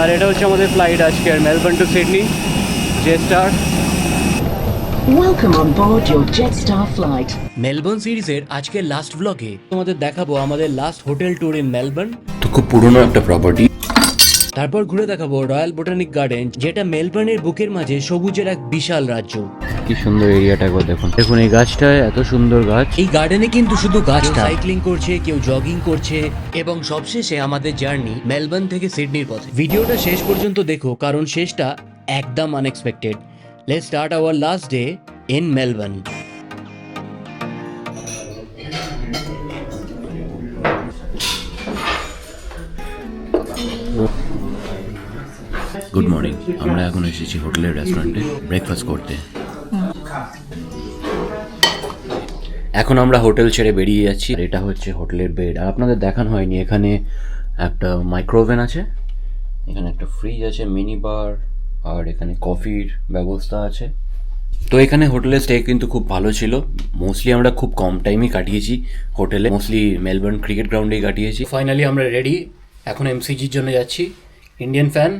আর এটা হচ্ছে আমাদের ফ্লাইট আজকের Melbourne to Sydney Jetstar Welcome on board your Jetstar flight. Melbourne সিরিজের আজকের লাস্ট ব্লগে তোমাদের দেখাবো আমাদের last hotel tour in Melbourne তো খুব পুরনো একটা প্রপার্টি তারপর ঘুরে দেখাবো রয়্যাল বোটানিক গার্ডেন যেটা মেলবোর্নের বুকের মাঝে সবুজের এক বিশাল রাজ্য। কি সুন্দর এরিয়াটা একবার দেখুন। দেখুন এই গাছটা এত সুন্দর গাছ। এই গার্ডেনে কিন্তু শুধু গাছ সাইক্লিং করছে কেউ জগিং করছে এবং সবশেষে আমাদের জার্নি মেলবোর্ন থেকে সিডনির পথে। ভিডিওটা শেষ পর্যন্ত দেখো কারণ শেষটা একদম unexpected let start our last day in Melbourne good morning আমরা এখন এসেছি হোটেলের রেস্টুরেন্টে ব্রেকফাস্ট করতে। এখন আমরা হোটেল ছেড়ে বেরিয়ে যাচ্ছি। আর এটা হচ্ছে হোটেলের বেড আর আপনাদের দেখানো হয়নি, এখানে একটা মাইক্রোওভেন আছে, এখানে একটা ফ্রিজ আছে মিনি বার আর এখানে কফির ব্যবস্থা আছে। তো এখানে হোটেলের স্টে কিন্তু খুব ভালো ছিল। মোস্টলি আমরা খুব কম টাইমই কাটিয়েছি হোটেলে। মোস্টলি মেলবোর্ন ক্রিকেট গ্রাউন্ডেই কাটিয়েছি। ফাইনালি আমরা রেডি এখন এমসিজির জন্য যাচ্ছি। Indian fan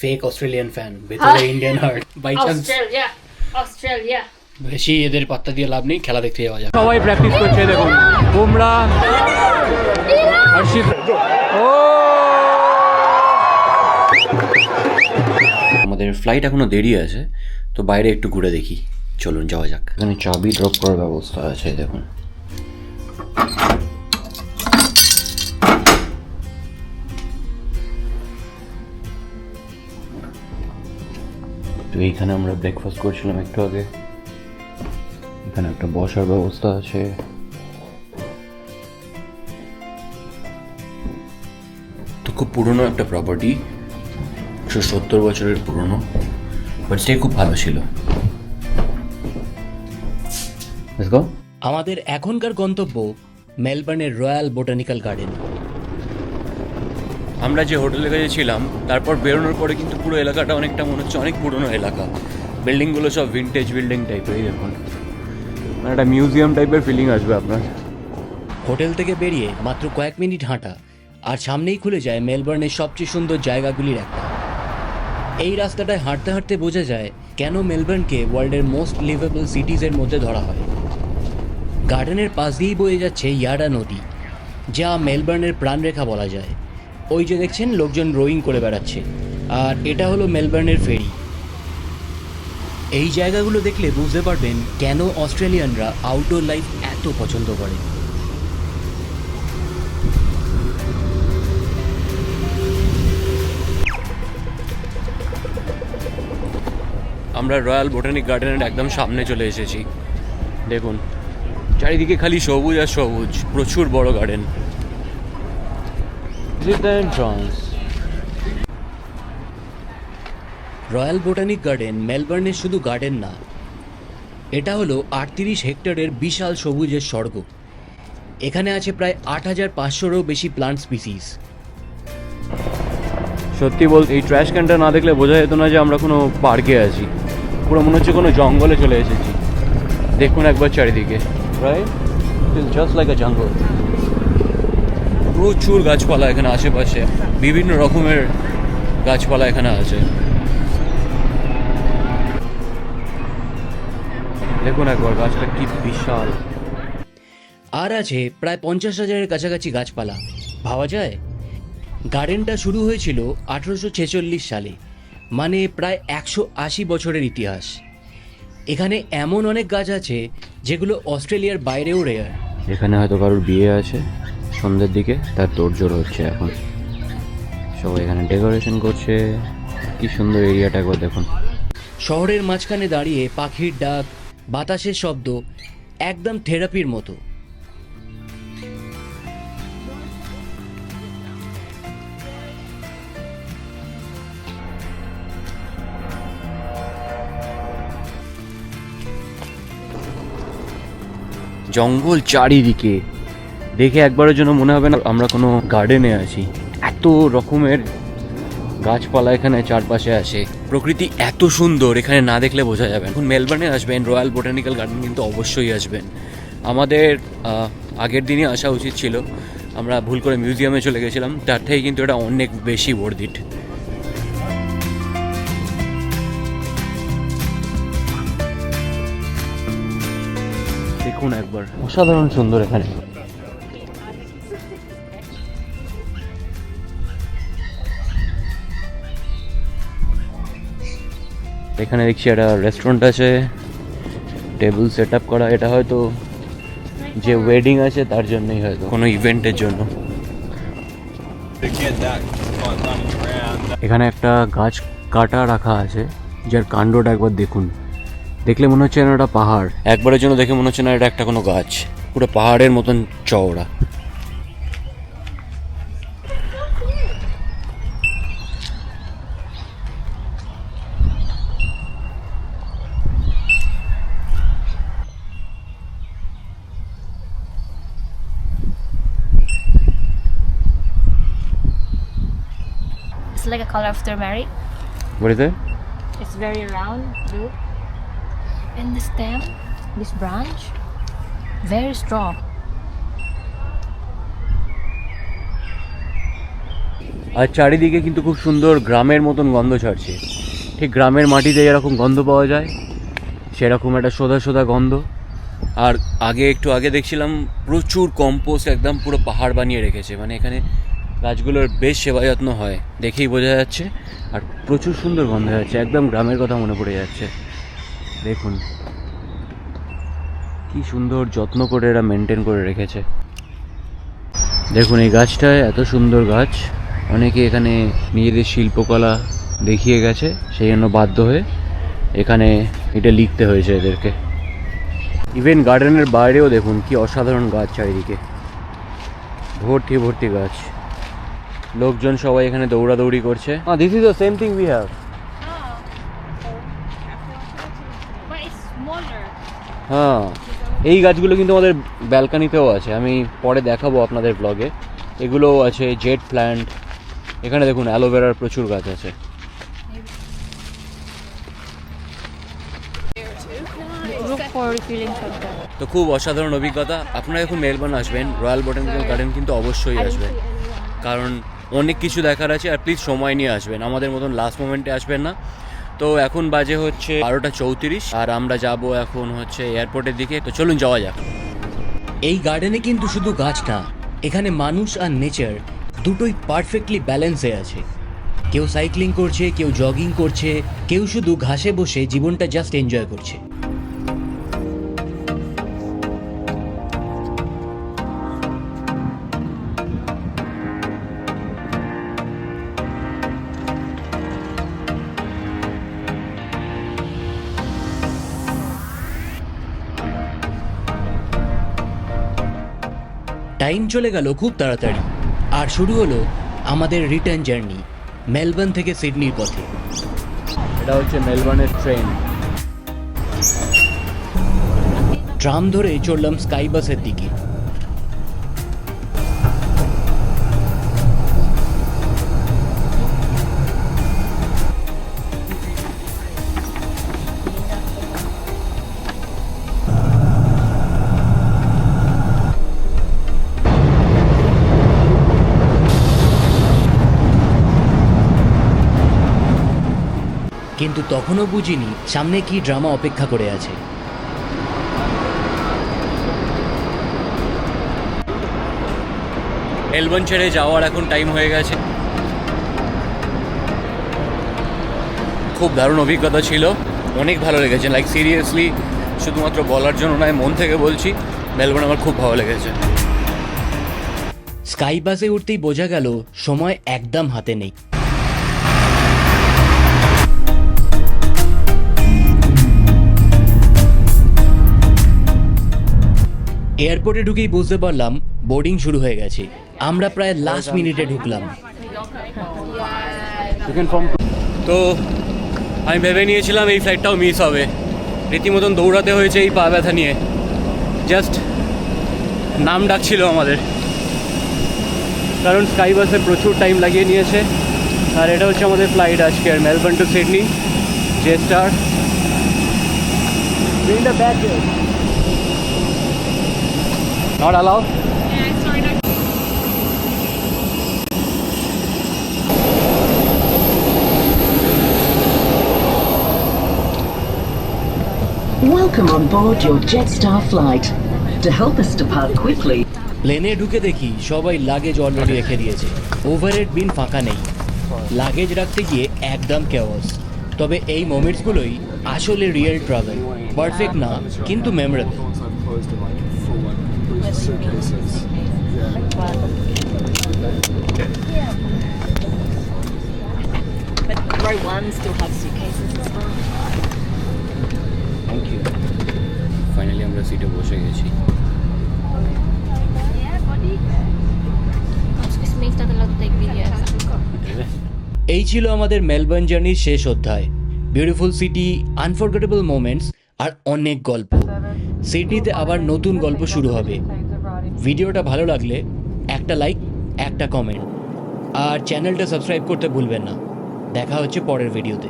fake Australian fan ভেতরে Indian heart by chance Australia, Australia. বেশি এদের পাত্তা দিয়ে লাভ নেই খেলা দেখতে যাওয়া যাক। সবাই প্র্যাকটিস করছে দেখুন। বুমরা হর্ষিত। ও! আমাদের ফ্লাইট এখনও দেরি আছে তো বাইরে একটু ঘুরে দেখি। চলুন যাওয়া যাক। এখানে চাবি ড্রপ করার ব্যবস্থা আছে দেখুন। তো এইখানে আমরা ব্রেকফাস্ট করছিলাম একটু আগে। এখানে একটা বসার ব্যবস্থা আছে। তো খুব পুরনো একটা প্রপার্টি একশো সত্তর বছরের পুরনো বাট স্টে খুব ভালো ছিল। আমাদের এখনকার গন্তব্য মেলবোর্নের রয়্যাল বোটানিক্যাল গার্ডেন। আমরা যে হোটেলে কাছে ছিলাম, তারপর বেরোনোর পরে কিন্তু পুরো এলাকাটা অনেকটা মনে হচ্ছে অনেক পুরনো এলাকা। বিল্ডিংগুলো সব ভিন্টেজ বিল্ডিং টাইপের এই দেখুন। মানে একটা মিউজিয়াম টাইপের ফিলিং আসবে আপনার। হোটেল থেকে বেরিয়ে মাত্র কয়েক মিনিট হাঁটা, আর সামনেই খুলে যায় মেলবোর্নের সবচেয়ে সুন্দর জায়গাগুলির একটা। এই রাস্তাটায় হাঁটতে হাঁটতে বোঝা যায় কেন মেলবোর্নকে ওয়ার্ল্ডের মোস্ট লিভেবল সিটিজের মধ্যে ধরা হয়। গার্ডেনের পাশ দিয়েই বয়ে যাচ্ছে ইয়াডা নদী, যা মেলবোর্নের প্রাণরেখা বলা যায়। ওই যে দেখছেন, লোকজন রোয়িং করে বেড়াচ্ছে। আর এটা হলো মেলবোর্নের ফেরি। এই জায়গাগুলো দেখলে বুঝতে পারবেন কেন অস্ট্রেলিয়ানরা আউটডোর লাইফ এত পছন্দ করে। আমরা রয়্যাল বোটানিক গার্ডেনের একদম সামনে চলে এসেছি। দেখুন, চারিদিকে খালি সবুজ আর সবুজ, প্রচুর বড় গার্ডেন। রয়্যাল বোটানিক গার্ডেন মেলবোর্নের শুধু গার্ডেন না এটা হলো আটত্রিশ হেক্টরের বিশাল সবুজের স্বর্গ। এখানে আছে প্রায় আট হাজার পাঁচশোরও বেশি প্লান্ট স্পিসিস সত্যি বলতে এই ট্র্যাশ ক্যানটা না দেখলে বোঝা যেত না যে আমরা কোনো পার্কে আছি। পুরো মনে হচ্ছে কোনো জঙ্গলে চলে এসেছি। দেখুন একবার চারিদিকে। Right just like a jungle প্রচুর গাছপালা এখানে আশেপাশে। বিভিন্ন রকমের গাছপালা এখানে আছে। দেখুন একবার গাছটা কি বিশাল। আর আছে প্রায় পঞ্চাশ হাজারের কাছাকাছি গাছপালা। ভাবা যায়? গার্ডেনটা শুরু হয়েছিল আঠেরোশো ছেচল্লিশ সালে মানে প্রায় একশো আশি বছরের ইতিহাস। এখানে এমন অনেক গাছ আছে যেগুলো অস্ট্রেলিয়ার বাইরেও রেয়ার এখানে হয়তো কারোর বিয়ে আছে, সন্ধ্যের দিকে, তার তোড়জোড় হচ্ছে এখন। সবাই এখানে ডেকোরেশন করছে, কি সুন্দর এরিয়াটা একবার দেখুন। শহরের মাঝখানে দাঁড়িয়ে পাখির ডাক, বাতাসের শব্দ, একদম থেরাপির মতো। জঙ্গল চারিদিকে। দেখে একবারের জন্য মনে হবে না আমরা কোনো গার্ডেনে আছি। এত রকমের গাছপালা এখানে চারপাশে আছে। প্রকৃতি এত সুন্দর, এখানে না দেখলে বোঝা যাবে এখন মেলবোর্নে আসবেন, রয়্যাল বোটানিক্যাল গার্ডেন কিন্তু অবশ্যই আসবেন। আমাদের আগের দিনই আসা উচিত ছিল। আমরা ভুল করে মিউজিয়ামে চলে গেছিলাম, তার থেকে কিন্তু এটা অনেক বেশি বর্ধিত দেখুন একবার। অসাধারণ সুন্দর এখানে। এখানে দেখছি একটা রেস্টুরেন্ট আছে টেবিল সেট আপ করা। এটা হয়তো যে ওয়েডিং আছে, তার জন্যই হয়তো। কোনো ইভেন্টের জন্য। এখানে একটা গাছ কাটা রাখা আছে, যার কাণ্ডটা একবার দেখুন। দেখলে মনে হচ্ছে না এটা পাহাড় একবারের জন্য দেখে মনে হচ্ছে না এটা একটা কোনো গাছ পুরো পাহাড়ের মতন চওড়া It's like a color of turmeric. What is it? It's very round, blue. And the stem, this branch, very strong. আর চারিদিকে কিন্তু খুব সুন্দর গ্রামের মতন গন্ধ ছাড়ছে। ঠিক গ্রামের মাটিতে যেরকম গন্ধ পাওয়া যায় সেরকম একটা সোদা সোদা গন্ধ। আর আগে একটু আগে দেখছিলাম প্রচুর কম্পোস্ট একদম পুরো পাহাড় বানিয়ে রেখেছে। মানে এখানে গাছগুলোর বেশ সেবা যত্ন হয় দেখেই বোঝা যাচ্ছে। আর প্রচুর সুন্দর গন্ধ যাচ্ছে একদম গ্রামের কথা মনে পড়ে যাচ্ছে। দেখুন। কি সুন্দর যত্ন করে এরা মেনটেন করে রেখেছে। দেখুন, এই গাছটায় এত সুন্দর গাছ। অনেকে এখানে নিজেদের শিল্পকলা দেখিয়ে গেছে, সেই জন্য বাধ্য হয়ে এখানে এটা লিখতে হয়েছে এদেরকে। ইভেন গার্ডেনের বাইরেও দেখুন, কি অসাধারণ গাছ চারিদিকে। ভর্তি ভর্তি গাছ। লোকজন সবাই এখানে দৌড়াদৌড়ি করছে। This is the same thing we have But it's smaller. হ্যাঁ এই গাছগুলো কিন্তু আমাদের ব্যালকানিতেও আছে। আমি পরে দেখাবো আপনাদের ব্লগে এগুলোও আছে জেট প্ল্যান্ট। এখানে দেখুন অ্যালোভেরার প্রচুর গাছ আছে. তো খুব অসাধারণ অভিজ্ঞতা। আপনারা যখন মেলবোর্ন আসবেন। রয়্যাল বোটানিক্যাল গার্ডেন কিন্তু অবশ্যই আসবেন কারণ অনেক কিছু দেখার আছে আর প্লিজ সময় নিয়ে আসবেন। আমাদের মতন লাস্ট মোমেন্টে আসবেন না। তো এখন বাজে হচ্ছে বারোটা চৌত্রিশ, আর আমরা যাব এখন হচ্ছে এয়ারপোর্টের দিকে। তো চলুন যাওয়া যাক। এই গার্ডেনে কিন্তু শুধু গাছ না এখানে মানুষ আর নেচার দুটোই পারফেক্টলি ব্যালেন্সে আছে। কেউ সাইক্লিং করছে, কেউ জগিং করছে, কেউ শুধু ঘাসে বসে জীবনটা জাস্ট এনজয় করছে। টাইম চলে গেল খুব তাড়াতাড়ি। আর শুরু হলো আমাদের রিটার্ন জার্নি মেলবোর্ন থেকে সিডনির পথে। এটা হচ্ছে মেলবোর্নের ট্রেন। ট্রাম ধরে চললাম স্কাই বাসের দিকে। কিন্তু তখনও বুঝিনি সামনে কি ড্রামা অপেক্ষা করে আছে। মেলবোর্ন ছেড়ে যাওয়ার এখন টাইম হয়ে গেছে। খুব দারুণ অভিজ্ঞতা ছিল। অনেক ভালো লেগেছে। লাইক সিরিয়াসলি শুধুমাত্র বলার জন্য নয় মন থেকে বলছি মেলবোর্ন আমার খুব ভালো লেগেছে। স্কাই বাসে উঠতেই বোঝা গেল সময় একদম হাতে নেই। এয়ারপোর্টে ঢুকেই বুঝতে পারলাম বোর্ডিং শুরু হয়ে গেছে। আমরা প্রায় লাস্ট মিনিটে ঢুকলাম। তো আমি ভেবে নিয়েছিলাম এই ফ্লাইটটাও মিস হবে। রীতিমতন দৌড়াতে হয়েছে এই পা ব্যথা নিয়ে। জাস্ট নাম ডাকছিল আমাদের। কারণ স্কাই বাসে প্রচুর টাইম লাগিয়ে নিয়েছে। আর এটা হচ্ছে আমাদের ফ্লাইট আজকে আর Melbourne to Sydney Jetstar not allow Welcome on board your Jetstar flight. To help us depart quickly, প্লেনে ঢুকে দেখি সবাই লাগেজ অলরেডি রেখে দিয়েছে। ওভারহেড বিন ফাঁকা নেই। লাগেজ রাখতে গিয়ে একদম কেওয়াস তবে এই মোমেন্টসগুলোই আসলে রিয়েল ট্রাভেল পারফেক্ট না কিন্তু memorable Suitcases. But row one still has suitcases as well. Thank you finally আমরা সিটে বসে গেছি. এই ছিল আমাদের মেলবোর্ন জার্নির শেষ অধ্যায় বিউটিফুল সিটি আনফরগেটেবল মোমেন্টস আর অনেক গল্প সিডনিতে আবার নতুন গল্প শুরু হবে। ভিডিওটা ভালো লাগলে একটা লাইক, একটা কমেন্ট। আর চ্যানেলটা সাবস্ক্রাইব করতে ভুলবেন না। দেখা হচ্ছে পরের ভিডিওতে।